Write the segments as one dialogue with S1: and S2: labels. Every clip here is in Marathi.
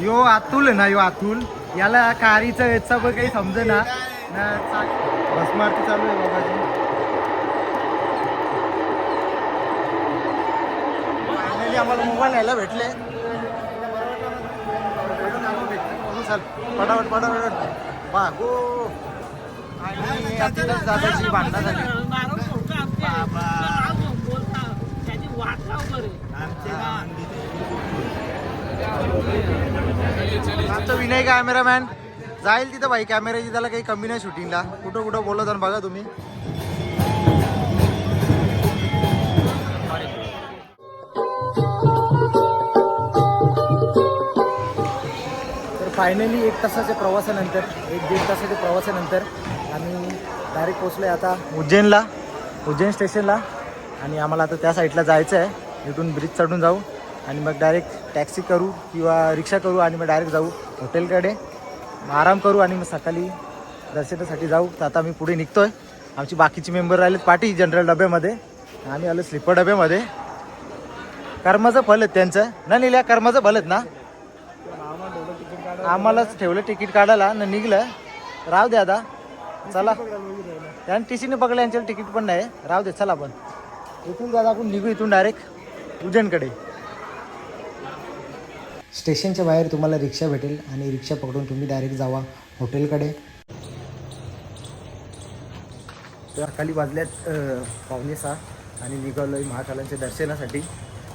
S1: यो अतुल आहे ना यो अतुल याला कारीचं याचा पण काही समजे ना बस मारती चालू आहे बाबाजी. आम्हाला मोबाईल यायला भेटले. चल. पटापट पटापट. बागो आणि आतीलच दादाची भांडणं झाली विनय कॅमेरामॅन. जाईल तिथं भाई कॅमेऱ्याची त्याला काही कमी नाही शूटिंगला. कुठं कुठं बोलत बघा तुम्ही. तर फायनली एक तासाच्या प्रवासानंतर एक दीड तासाच्या प्रवासानंतर आम्ही डायरेक्ट पोचलो आहे आता उज्जैनला उज्जैन स्टेशनला आणि आम्हाला आता त्या साईडला जायचं आहे इथून ब्रिज चढून जाऊ. आणि मग डायरेक्ट टॅक्सी करू किंवा रिक्षा करू आणि मग डायरेक्ट जाऊ हॉटेलकडे मग आराम करू आणि मग सकाळी दर्शनासाठी जाऊ. तर आता मी पुढे निघतोय. आमची बाकीची मेंबर राहिलेत पाठी जनरल डब्यामध्ये. आम्ही आलो स्लीपर डब्यामध्ये. कर्माचं फल आहेत त्यांचं. ना निल्या कर्माचं फल आहेत ना? आम्हालाच ठेवलं तिकीट काढायला न निघलं. राहू द्या आता. चला. त्यानं टी सीने पकडलं यांच्याला तिकीट पण नाही. राहू दे चला आपण. इथून दादा आपण निघू इथून डायरेक्ट उज्जैनकडे. स्टेशनच्या बाहेर तुम्हाला रिक्षा भेटेल आणि रिक्षा पकडून तुम्ही डायरेक्ट जावा हॉटेलकडे. तर खाली वाजल्यात अं, पावणे सहा आणि निघालो आहे महाकालांच्या दर्शनासाठी.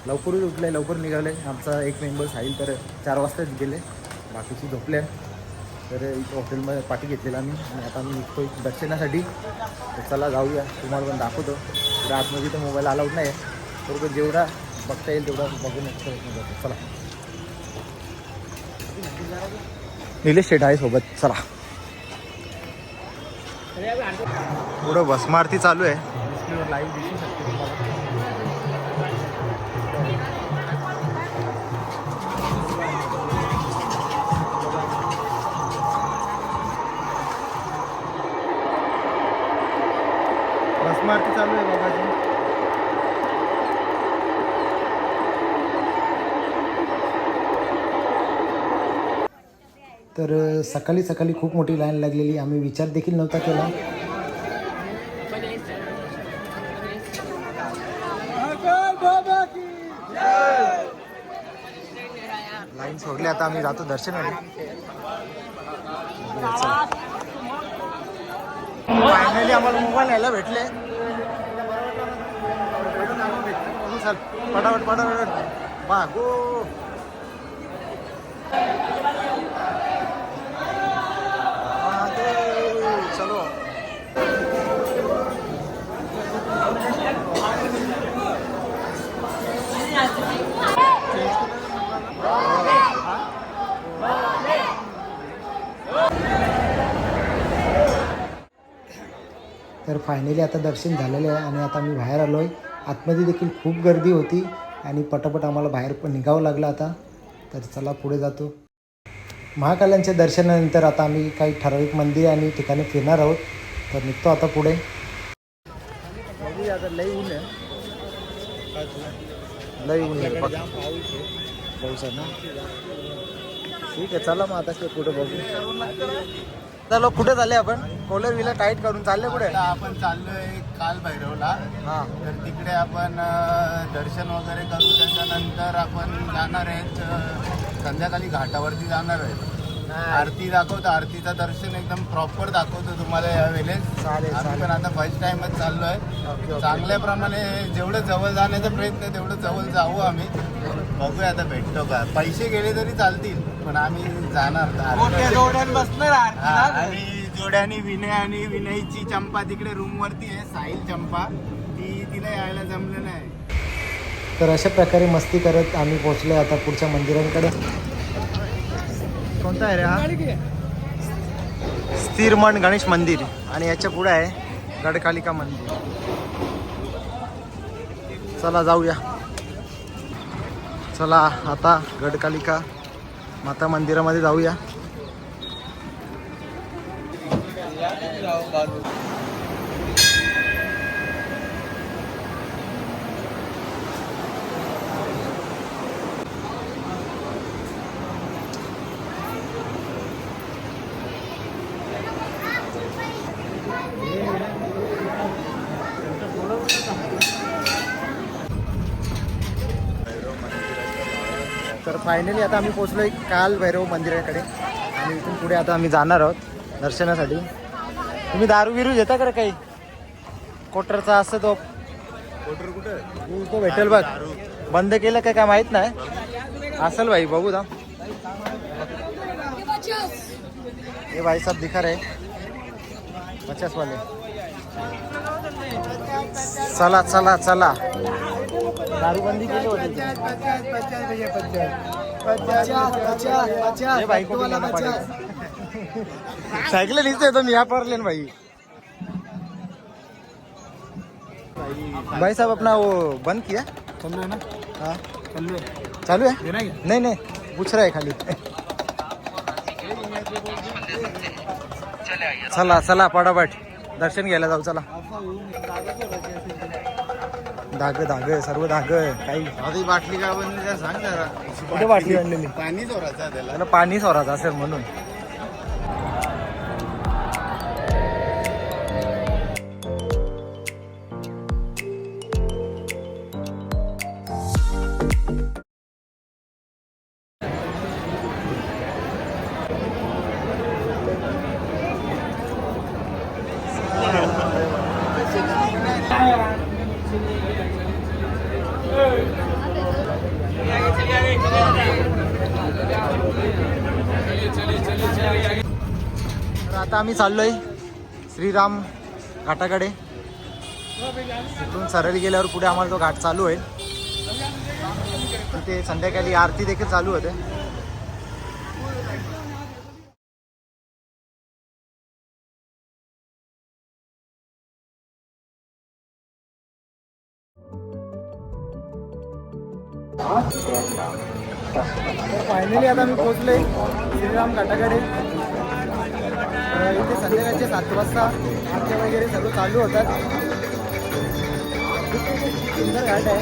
S1: लवकरच उठलं आहे लवकर निघालं आहे आमचा एक मेंबर साहिल तर चार वाजताच गेले. बाकीची झोपल्या. तर इथं हॉटेलमध्ये पाठी घेतलेला आम्ही आणि आता आम्ही निघतोय दर्शनासाठी. तर चला जाऊया. तुम्हाला पण दाखवतो. तर आतमध्ये तर मोबाईल अलाउड नाही आहे बरोबर जेवढा बघता येईल तेवढा बघून चला. निलेश शेठ आहे सोबत. चला. पुढं भस्मारती चालू आहे. लाईव्ह दिसू शकते तर सकाळी सकाळी खूप मोठी लाईन लागलेली. आम्ही विचार देखील नव्हता केला. लाईन सोडली आता आम्ही जातो दर्शनाला. फायनली आम्हाला मोबाईल यायला भेटले. चल पटापट पटापट. बागो तर फायनली आता दर्शन झालेलं आहे आणि आता मी बाहेर आलो आहे आतमध्ये देखील खूप गर्दी होती आणि पटापट आम्हाला बाहेर पण निघावं लागलं आता. तर चला पुढे जातो. महाकालांच्या दर्शनानंतर आता आम्ही काही ठराविक मंदिर आणि ठिकाणी फिरणार आहोत. तर निघतो आता पुढे. आता लई ऊन. पाऊस आहे ना? ठीक आहे चला मग आता कुठे बघू. चलो कुठे चालले आपण? कोलर विला टाईट करून चालले कुठे?
S2: आता आपण चाललोय काल भैरवला.
S1: हा.
S2: तर तिकडे आपण अ, दर्शन वगैरे करू. त्याच्यानंतर आपण जाणार आहेत अ, संध्याकाळी घाटावरती जाणार आहेत. आरती दाखवतो. आरतीचं दर्शन एकदम प्रॉपर दाखवतो तुम्हाला यावेळेस
S1: चालेल,
S2: आम्ही. पण आता फर्स्ट टाइमच चाललोय.
S1: Okay, okay.
S2: चांगल्या प्रमाणे जेवढं जवळ जाण्याचा प्रयत्न आहे, तेवढं जवळ जाऊ आम्ही. बघूया आता भेटतो का. पैसे गेले तरी चालतील. पण आम्ही जाणार. हा, आणि जोड्याने विनय आणि विनयची चंपा तिकडे रूम वरती आहे साहिल चंपा. ती तिला यायला जमलं नाही.
S1: तर अशा प्रकारे मस्ती करत आम्ही पोहोचलो आता पुढच्या मंदिरांकडे. कोणता आहे रे हा? स्थिरमन गणेश मंदिर. आणि याच्यापुढे आहे गडकालिका मंदिर. चला जाऊया. चला आता गडकालिका माता मंदिरामध्ये जाऊया. फायनली आता आम्ही पोचलोय काल भैरव मंदिराकडे. आणि इथून पुढे आता आम्ही जाणार आहोत दर्शनासाठी. तुम्ही दारू बिरू घेता का रे काही? कोटरचा असं तो
S2: कोटर कुठं?
S1: तो भेटेल बघ. बंद केलं काय काय माहीत नाही. असेल भाई बघू दा ये भाई सब दिखा रहे पचास वाले चला चला चला. दारूबंदी केली होती भाई साइकिल नीचे तो यहाँ पर लेन भाई भाई साहब अपना वो बंद किया
S2: चालू आहे ना
S1: हाँ
S2: चालू आहे
S1: चालू है
S2: नाही
S1: नहीं नहीं पूछ रहा है खाली चला चला पटापट दर्शन घ्यायला जाऊ चला धाग धाग सर्व धाग काही.
S2: आता बाटली का बंद जरा सांग जरा.
S1: कुठे बाटली आणलेली?
S2: पाणी चोरायचं त्याला.
S1: त्याला पाणी सोरायचं असेल म्हणून. तर आता आम्ही चाललोय श्रीराम घाटाकडे. तिथून सरळ गेल्यावर पुढे आम्हाला तो घाट चालू होईल. तिथे संध्याकाळी आरती देखील चालू होते. फायनली आता मी पोचले श्रीराम घाटाकडे. इथे संध्याकाळचे सात वाजता आरती वगैरे सर्व चालू होतात. खूप सुंदर घाट आहे.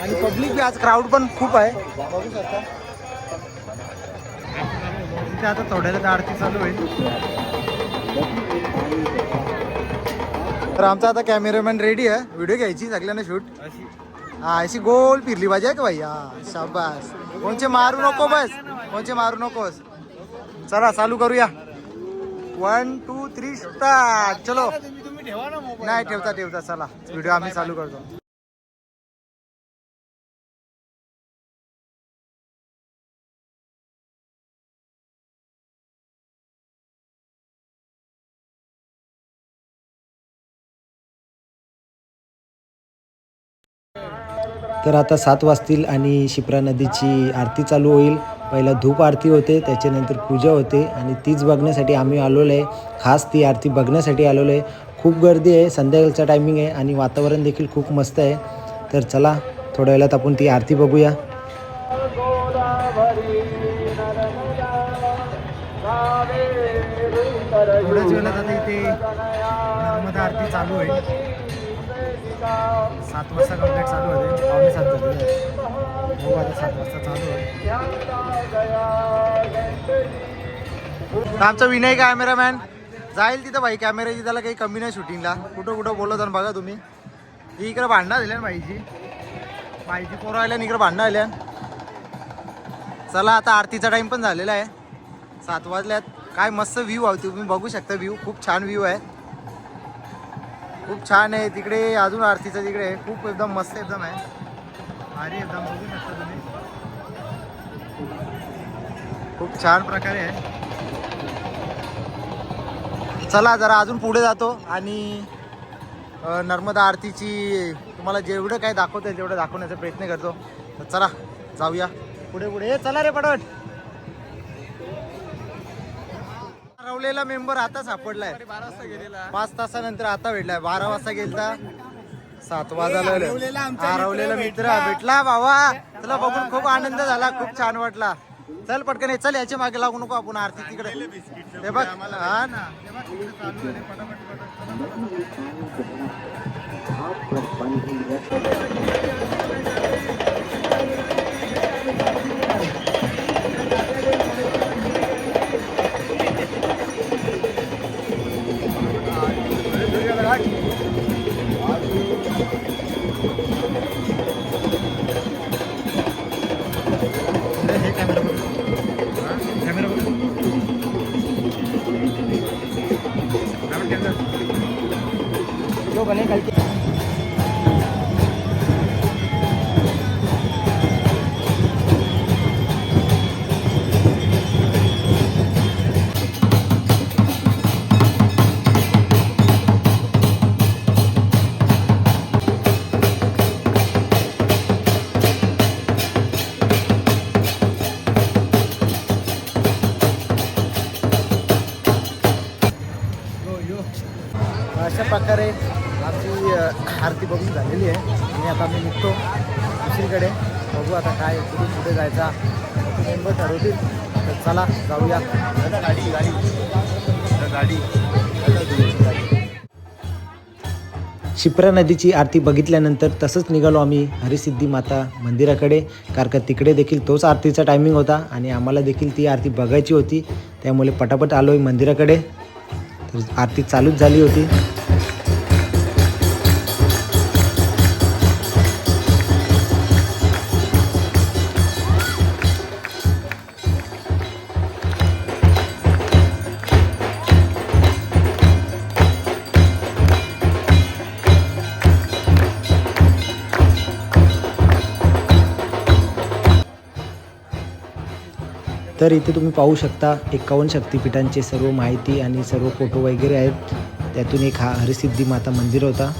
S1: आणि पब्लिक बी आज क्राऊड पण खूप आहे. बघू शकता इथे आता थोड्या आरती चालू होईल. तर आमचा आता कॅमेरामॅन रेडी आहे. व्हिडिओ घ्यायची सगळ्यांना शूट हा अशी गोल फिरली पाहिजे का भाई? हा शाबास. कोणचे मारू नको बस. कोणचे मारू नकोस चला चालू करूया. वन टू थ्री स्टार्ट चलो. नाही ठेवता ठेवता. चला. व्हिडिओ आम्ही चालू करतो.
S3: तर आता सात वाजतील आणि शिप्रा नदीची आरती चालू होईल. पहिला धूप आरती होते त्याच्यानंतर पूजा होते आणि तीच बघण्यासाठी आम्ही आलेलो आहे. खास ती आरती बघण्यासाठी आलेलो आहे. खूप गर्दी आहे संध्याकाळचा टायमिंग आहे आणि वातावरण देखील खूप मस्त आहे. तर चला थोड्या वेळात आपण ती आरती बघूया.
S1: थोड्याच वेळात आता इथे नर्मदा आरती चालू आहे सात वाजता कंप्लेट चालू होते. पावणे सात झाले. हो आता सात वाजता चालू होईल आमचा विनय कॅमेरामॅन जाईल तिथं भाई कॅमेऱ्याची त्याला काही कमी नाही शूटिंगला कुठं कुठं बोलत आणि बघा तुम्ही. ही इकडे भांडणं दिल्या भाईची. भाईची पोरं आल्या इकडं इकडे भांडणं आल्या चला आता आरतीचा टाईम पण झालेला आहे. सात वाजल्यात. काय मस्त व्ह्यू आहे. तुम्ही बघू शकता व्ह्यू खूप छान व्ह्यू आहे. खूप छान आहे. तिकडे अजून आरतीचं तिकडे आहे. खूप एकदम मस्त एकदम आहे. भारी एकदम बघू शकता तुम्ही. खूप छान प्रकारे आहे. चला जरा अजून पुढे जातो आणि नर्मदा आरतीची तुम्हाला जेवढं काय दाखवता तेवढं दाखवण्याचा प्रयत्न करतो. तर चला जाऊया. पुढे पुढे. चला रे पटवट हरवलेला मेंबर आता सापडलाय. पाच तासानंतर आता भेटलाय. बारा वाजता गेलता. सात वाजायला
S2: हरवलेला मित्र भेटला.
S1: बाबा तुला बघून खूप आनंद झाला. खूप छान वाटला. चल पटकन चल याच्या मागे लागू नको आपण आरती तिकडे. हे बघ. हा ना. पटापट, Vai. Vai. करायचा मेंबर ठरवतील. तर चला जाऊया.
S2: गाडी गाडी गाडी
S3: शिप्रा नदीची आरती बघितल्यानंतर तसंच निघालो आम्ही हरिसिद्धी माता मंदिराकडे. कारण का तिकडे देखील तोच आरतीचा टायमिंग होता आणि आम्हाला देखील ती आरती बघायची होती. त्यामुळे पटापट आलो आहे मंदिराकडे. तर आरती चालूच झाली होती. तर इथे तुम्ही पाहू शकता एकावन्न शक्तिपीठांचे सर्व माहिती आणि सर्व फोटो वगैरे आहेत. त्यातून एक हा हरिसिद्धी माता मंदिर होता.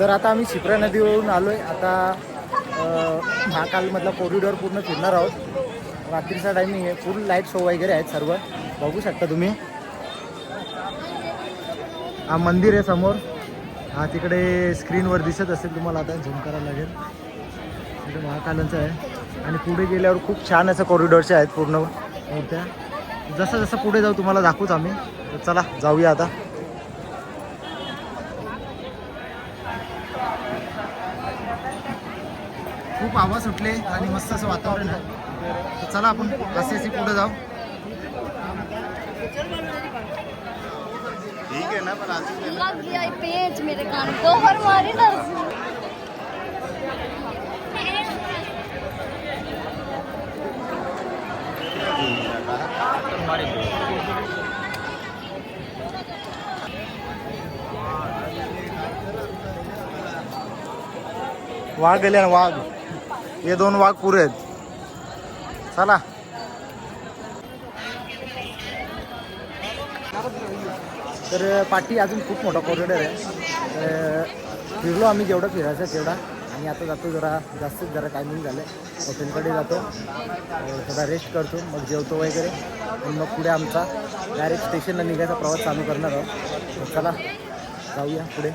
S1: तर आता आम्ही शिप्रा नदीवरून आलो आहे आता महाकालमधला कॉरिडॉर पूर्ण फिरणार आहोत. रात्रीचा टायमिंग आहे फुल लाइट शो वगैरे आहेत सर्व. बघू शकता तुम्ही. हा मंदिर आहे समोर. हा तिकडे स्क्रीनवर दिसत असेल तुम्हाला आता झूम करायला लागेल. तिकडे महाकालांचं आहे. आणि पुढे गेल्यावर खूप छान असं कॉरिडॉरचे आहेत पूर्ण मूर्त्या. जसं जसं पुढे जाऊ तुम्हाला दाखवूच आम्ही. तर चला जाऊया आता. खूप आवाज सुटले आणि मस्त असं वातावरण आहे. तर चला आपण असे असे पुढे जाऊ.
S2: ठीक आहे ना पण अजून
S4: लग गया ये पेज मेरे कान को और मारी दर्द
S1: वाघ गेले ना वाघ. हे दोन वाघ पुरे आहेत. चला. तर पाठी अजून खूप मोठा कॉरिडॉर आहे. तर फिरलो आम्ही जेवढं फिरायचं तेवढा. आणि आता जातो जरा जास्तीत जरा टायमिंग झालं आहे हॉटेलकडे जातो. थोडा रेस्ट करतो मग जेवतो वगैरे. आणि मग पुढे आमचा डायरेक्ट स्टेशनला निघायचा प्रवास चालू करणार आहोत. चला जाऊया पुढे.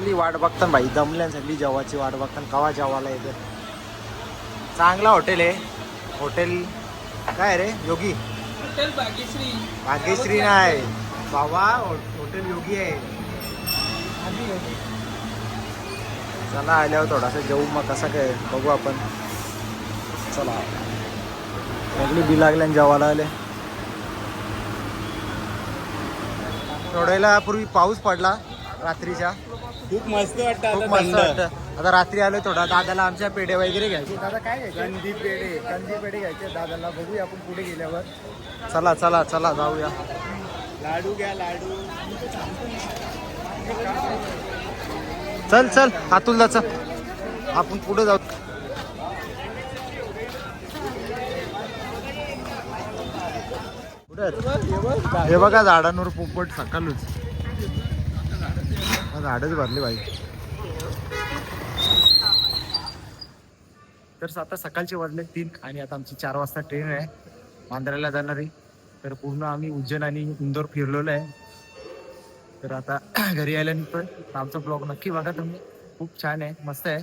S1: सगळी वाट बघताना भाई दमल्यान सगळी जेवाची वाट बघताना कवा जेवायला येते चांगला हॉटेल आहे. हॉटेल काय रे योगी?
S5: हॉटेल भाग्यश्री.
S1: भाग्यश्री नाही. बाबा हॉ- हॉटेल योगी आहे. चला आल्यावर थोडासा जेवू मग कसं काय बघू आपण. चला. सगळी बी लागल्या जेवायला आले. थोड्याला पूर्वी पाऊस पडला रात्रीच्या.
S2: खूप मस्त वाटतं
S1: खूप
S2: आता
S1: मस्त
S2: थंड.
S1: वाटतं. आता रात्री आलोय थोडा. दादाला आमच्या पेढे वगैरे घ्यायचे दादा काय घ्यायचे? कंदी पेढे कंदी पेढे घ्यायचे. दादाला बघूया आपण पुढे गेल्यावर. चला चला चला जाऊया.
S2: लाडू घ्या लाडू.
S1: चल चल अतुलदा चल. आपण पुढे जाऊ. कुठे आहेत? हे बघा झाडांवर पोपट सकाळच. झाडच भरले बाई. तर आता सकाळचे वाजले तीन आणि आता आमची चार वाजता ट्रेन आहे. मांद्र्याला जाणारी तर पूर्ण आम्ही उज्जैन आणि इंदोर फिरलेलो आहे. तर आता घरी आल्यानंतर आमचा ब्लॉग नक्की बघा तुम्ही. खूप छान आहे मस्त आहे.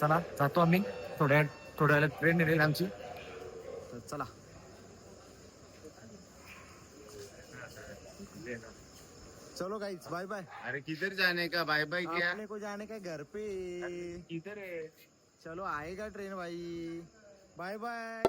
S1: चला जातो आम्ही. थोड्या थोड्या वेळात ट्रेन येईल आमची. तर चला. चलो गाइस बाय बाय
S2: अरे किधर जाने का? बाय बाय क्या?
S1: अपने को जाने का घर पे।
S2: किधर है?
S1: चलो आएगा ट्रेन भाई। Bye bye